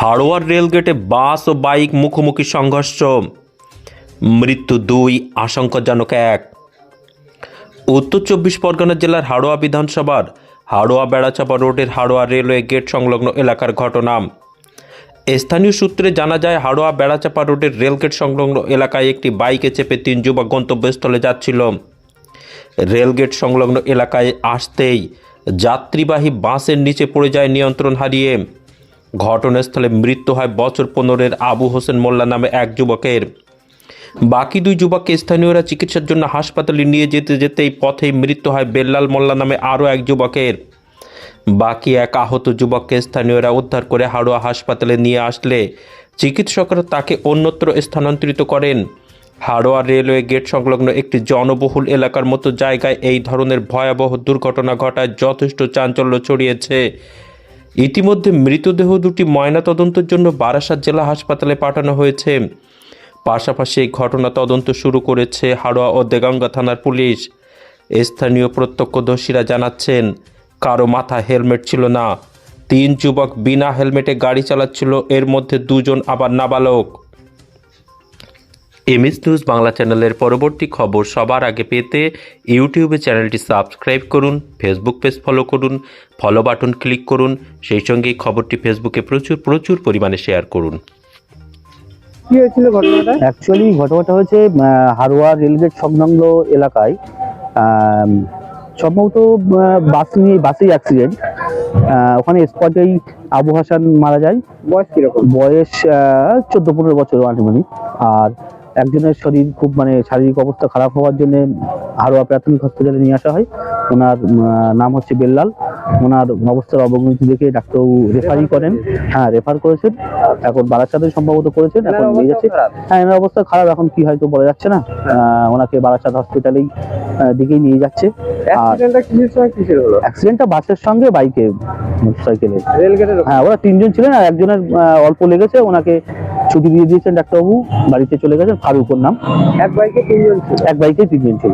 হাড়োয়ার রেলগেটে বাস ও bike মুখোমুখি সংঘর্ষ। মৃত্যু দুই, আশঙ্কাজনক এক। উত্তর চব্বিশ পরগনা জেলার হাড়োয়া বিধানসভার হাড়োয়া বেড়াচাপা রোডের হাড়োয়া রেলওয়ে গেট সংলগ্ন এলাকার ঘটনা। স্থানীয় সূত্রে জানা যায় হাড়োয়া বেড়াচাপা রোডের রেলগেট সংলগ্ন এলাকায় একটি বাইকে চেপে তিন যুবক গন্তব্যস্থলে যাচ্ছিল। রেলগেট সংলগ্ন এলাকায় আসতেই যাত্রীবাহী বাসের নিচে পড়ে যায় নিয়ন্ত্রণ হারিয়ে। ঘটনাস্থলে মৃত্যু হয় বছর পনেরোর আবু হোসেন মোল্লা নামে এক যুবকের। বাকি দুই যুবককে স্থানীয়রা চিকিৎসার জন্য হাসপাতালে নিয়ে যেতে যেতেই পথেই মৃত্যু হয় বেল্লাল মোল্লা নামে আরও এক যুবকের। বাকি এক আহত যুবককে স্থানীয়রা উদ্ধার করে হাড়োয়া হাসপাতালে নিয়ে আসলে। চিকিৎসকরা তাকে অন্যত্র স্থানান্তরিত করেন। হাড়োয়া রেলওয়ে গেট সংলগ্ন একটি জনবহুল এলাকার মতো জায়গায় এই ধরনের ভয়াবহ দুর্ঘটনা ঘটায় যথেষ্ট চাঞ্চল্য ছড়িয়েছে। ইতিমধ্যে মৃতদেহ দুটি ময়নাতদন্তের জন্য বারাসাত জেলা হাসপাতালে পাঠানো হয়েছে। পাশাপাশি এই ঘটনা তদন্ত শুরু করেছে হাড়োয়া ও দেগঙ্গা থানার পুলিশ। স্থানীয় প্রত্যক্ষদর্শীরা জানাচ্ছেন, কারও মাথা হেলমেট ছিল না। তিন যুবক বিনা হেলমেটে গাড়ি চালাচ্ছিল, এর মধ্যে দুজন আবার নাবালক। এমএস নিউজ বাংলা চ্যানেলের পরবর্তী খবর সবার আগে পেতে ইউটিউবে চ্যানেলটি সাবস্ক্রাইব করুন ফেসবুক পেজ ফলো করুন ফলো বাটন ক্লিক করুন সেই সঙ্গে এই খবরটি ফেসবুকে প্রচুর প্রচুর পরিমাণে শেয়ার করুন। কি হয়েছিল ঘটনাটা? অ্যাকচুয়ালি ঘটনাটা হয়েছে হারোয়া রেলগেট সংলগ্ন এলাকায়। সম্ভবত বাস নিয়ে বাসেই অ্যাক্সিডেন্ট ওখানে স্পটেই আবু হাসান মারা যায়। বয়স কীরকম? বয়স চোদ্দ পনেরো বছর আনুমানিক। আর একজনের শরীর খুব মানে শারীরিক অবস্থা খারাপ হওয়ার জন্য হারোয়া প্রাথমিক হসপিটালে নিয়ে আসা হয়। ওনার নাম হচ্ছে বেল্লাল। ওনার অবস্থার অবনতি দেখে ডাক্তারবাবু রেফারি করেন। হ্যাঁ রেফার করেছেন। এখন বারাসাতে সম্ভবত করেছেন। এখন নিয়ে যাচ্ছে। হ্যাঁ এনার অবস্থা খারাপ। এখন কি হয়তো বলা যাচ্ছে না। ওনাকে বারাসাত হসপিটালেই দিকেই নিয়ে যাচ্ছে। অ্যাক্সিডেন্টটা বাসের সঙ্গে বাইকে মোটরসাইকেলে হ্যাঁ ওরা তিনজন ছিলেন আর একজনের অল্প লেগেছে। ওনাকে ছুটি দিয়ে দিয়েছেন ডাক্তারবাবু বাড়িতে চলে গেছেন ফারুকর নাম। এক বাইকে তিনজন ছিল। এক বাইকে তিনজন ছিল।